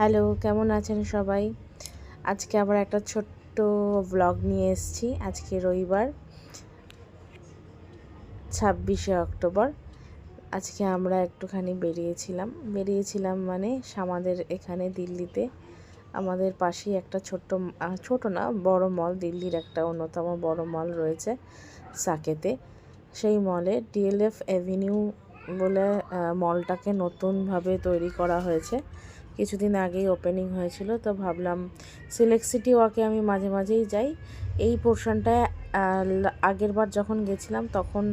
Hello, কেমন আছেন সবাই? আজকে আবার একটা ছোট্ট ব্লগ নিয়ে এসেছি। আজকে রবিবার, ছাব্বিশে অক্টোবর। আজকে আমরা একটুখানি বেরিয়েছিলাম। বেরিয়েছিলাম মানে আমাদের এখানে দিল্লিতে। আমাদের পাশেই একটা ছোট্ট ছোট না, বড় মল, দিল্লির একটা অন্যতম বড় মল রয়েছে সাকেতে। সেই মলে ডিএলএফ অ্যাভিনিউ বলে মলটাকে নতুনভাবে তৈরি করা হয়েছে। কিছুদিন আগেই ওপেনিং হয়েছিল, তো ভাবলাম সিলেক্ট সিটি ওয়াকে আমি মাঝে মাঝেই যাই। এই পোর্শনটায় আগের বার যখন গেছিলাম তখন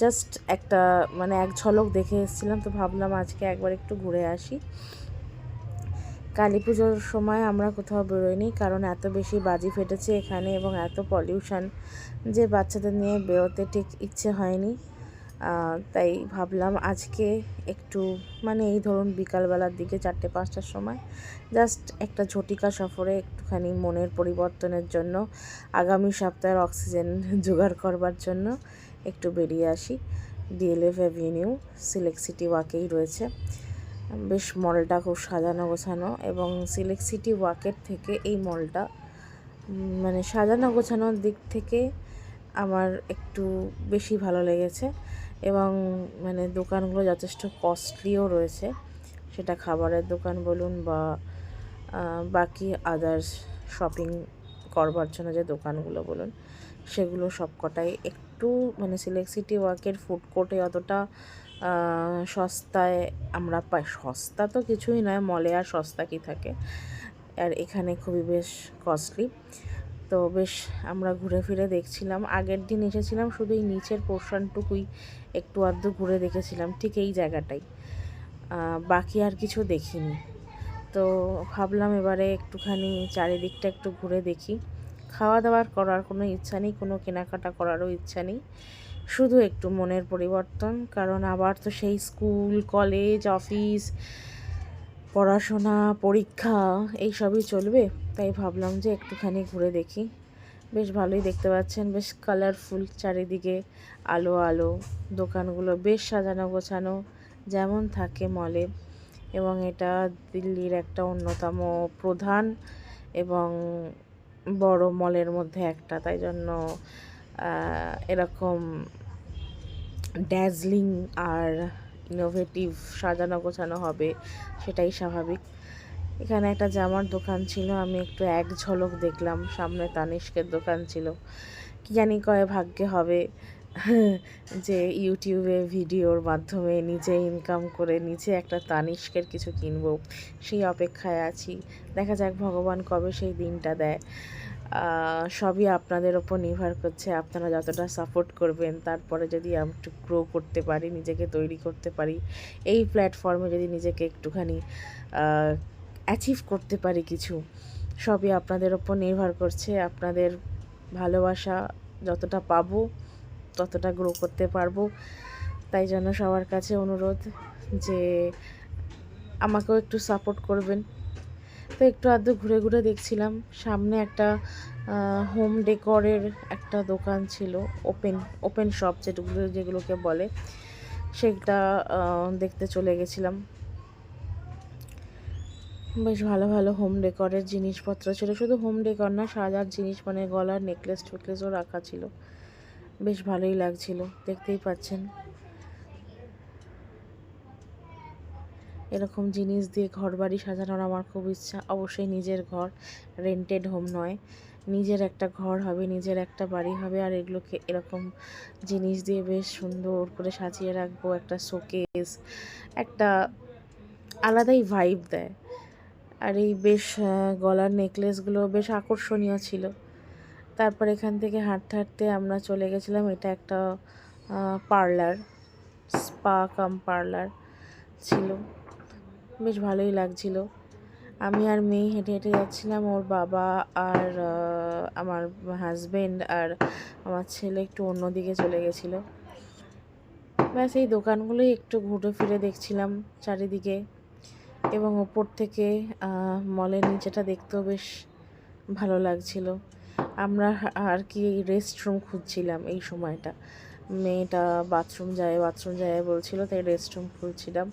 জাস্ট একটা মানে এক ঝলক দেখে এসেছিলাম, তো ভাবলাম আজকে একবার একটু ঘুরে আসি। কালী পুজোর সময় আমরা কোথাও বেরোইনি, কারণ এত বেশি বাজি ফেটেছে এখানে এবং এত পলিউশন যে বাচ্চাদের নিয়ে বেরোতে ঠিক ইচ্ছে হয়নি। তাই ভাবলাম আজকে একটু মানে এই ধরুন বিকালবেলার দিকে চারটে, পাঁচটার সময় জাস্ট একটা ঝটিকা সফরে একটুখানি মনের পরিবর্তনের জন্য, আগামী সপ্তাহের অক্সিজেন জোগাড় করবার জন্য একটু বেরিয়ে আসি। ডিএলএফ অ্যাভিনিউ সিলেক্ট সিটি ওয়াকেই রয়েছে। বেশ মলটা খুব সাজানো গোছানো এবং সিলেক্ট সিটি ওয়াকের থেকে এই মলটা মানে সাজানো গোছানোর দিক থেকে আমার একটু বেশি ভালো লেগেছে। এবং মানে দোকানগুলো যথেষ্ট কস্টলিও রয়েছে। সেটা খাবারের দোকান বলুন বা বাকি আদার্স শপিং করবার জন্য যে দোকানগুলো বলুন, সেগুলো সবকটাই একটু মানে সিলেক্ট সিটি ওয়ার্কের ফুড কোর্টে অতটা সস্তায় আমরা পাই। সস্তা তো কিছুই নয় মলে আর সস্তা কি থাকে? আর এখানে খুবই বেশ কস্টলি তো বেশ আমরা ঘুরে ফিরে দেখছিলাম। আগের দিন এসেছিলাম শুধু এই নিচের পোর্শনটুকুই একটু আধটু ঘুরে দেখেছিলাম, ঠিক এই জায়গাটাই। বাকি আর কিছু দেখিনি। তো ভাবলাম এবারে একটুখানি চারিদিকটা একটু ঘুরে দেখি। খাওয়া দাওয়ার করার কোনো ইচ্ছা নেই, কোনো কেনাকাটা করারও ইচ্ছা নেই। শুধু একটু মনের পরিবর্তন, কারণ আবার তো সেই স্কুল, কলেজ, অফিস, পড়াশোনা, পরীক্ষা এই সবই চলবে। তাই ভাবলাম যে একটুখানি ঘুরে দেখি। বেশ ভালোই দেখতে পাচ্ছেন, বেশ কালারফুল চারিদিকে আলো আলো, দোকানগুলো বেশ সাজানো গোছানো, যেমন থাকে মলে এবং এটা দিল্লির একটা অন্যতম প্রধান এবং বড় মলের মধ্যে একটা, তাই জন্য এরকম ড্যাজলিং আর ইনোভেটিভ সাজানো গোছানো হবে, সেটাই স্বাভাবিক। এখানে একটা জামার দোকান ছিল, আমি একটু এক ঝলক দেখলাম, সামনে তানিষ্কের দোকান ছিল। কি জানি কয় ভাগ্যে হবে, যে ইউটিউবে ভিডিওর মাধ্যমে নিজে ইনকাম করে নিজে একটা তানিষ্কের কিছু কিনবো, সেই অপেক্ষায় আছি। দেখা যাক ভগবান কবে সেই দিনটা দেয়। সবই আপনাদের ওপর নির্ভর করছে, আপনারা যতটা সাপোর্ট করবেন, তারপরে যদি আমি একটু গ্রো করতে পারি, নিজেকে তৈরি করতে পারি, এই প্ল্যাটফর্মে যদি নিজেকে একটুখানি অ্যাচিভ করতে পারি কিছু। সবই আপনাদের ওপর নির্ভর করছে। আপনাদের ভালোবাসা যতটা পাবো, ততটা গ্রো করতে পারব। তাই জন্য সবার কাছে অনুরোধ যে আমাকেও একটু সাপোর্ট করবেন। তো একটু আধটু ঘুরে ঘুরে দেখছিলাম, সামনে একটা হোম ডেকরের একটা দোকান ছিল ওপেন ওপেন শপ যেগুলো যেগুলোকে বলে, সেটা দেখতে চলে গেছিলাম। বেশ ভালো ভালো হোম ডেকরের জিনিসপত্র ছিল। শুধু হোম ডেকর না, সাজার জিনিস মানে গলার নেকলেস টেকলেসও রাখা ছিল। বেশ ভালোই লাগছিল, দেখতেই পাচ্ছেন। এরকম জিনিস দিয়ে ঘর বাড়ি সাজানোর আমার খুব ইচ্ছা। অবশ্যই নিজের ঘর রেন্টেড হোম নয়। নিজের একটা ঘর হবে, নিজের একটা বাড়ি হবে, আর এগুলোকে এরকম জিনিস দিয়ে বেশ সুন্দর করে সাজিয়ে রাখব। একটা শোকেস একটা আলাদাই ভাইব দেয়। আর এই বেশ গলার নেকলেসগুলো বেশ আকর্ষণীয় ছিল। তারপর এখান থেকে হাঁটতে হাঁটতে আমরা চলে গেছিলাম, এটা একটা পার্লার স্পা কাম পার্লার ছিল। বেশ ভালোই লাগছিল। আমি আর মেয়ে হেঁটে হেঁটে যাচ্ছিলাম, ওর বাবা আর আমার হাজবেন্ড আর আমার ছেলে একটু অন্যদিকে চলে গেছিল। ব্যাস, এই দোকানগুলোই একটু ঘুরে ফিরে দেখছিলাম চারিদিকে। এবং ওপর থেকে মলের নিচেটা দেখতেও বেশ ভালো লাগছিল। আমরা আর কি রেস্ট রুম খুঁজছিলাম এই সময়টা। মেয়েটা বাথরুম যায় বাথরুম যায় বলছিল, তাই রেস্ট রুম খুঁজছিলাম।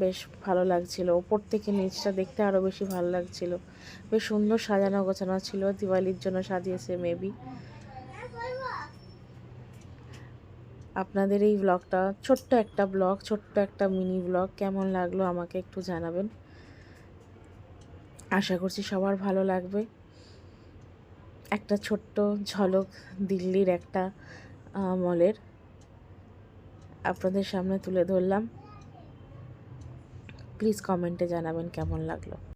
বেশ ভালো লাগছিল। ওপর থেকে নিচটা দেখতে আরও বেশি ভালো লাগছিল। বেশ সুন্দর সাজানো গোছানো ছিল। দিওয়ালির জন্য সাজিয়েছে মেবি আপনাদের এই ব্লগটা ছোট্ট একটা ব্লগ ছোট্ট একটা মিনি ব্লগ কেমন লাগল আমাকে একটু জানাবেন। আশা করছি সবার ভালো লাগবে। একটা ছোট্ট ঝলক দিল্লির একটা মলের। আপনাদের সামনে তুলে ধরলাম। প্লিজ কমেন্টে জানাবেন কেমন লাগল।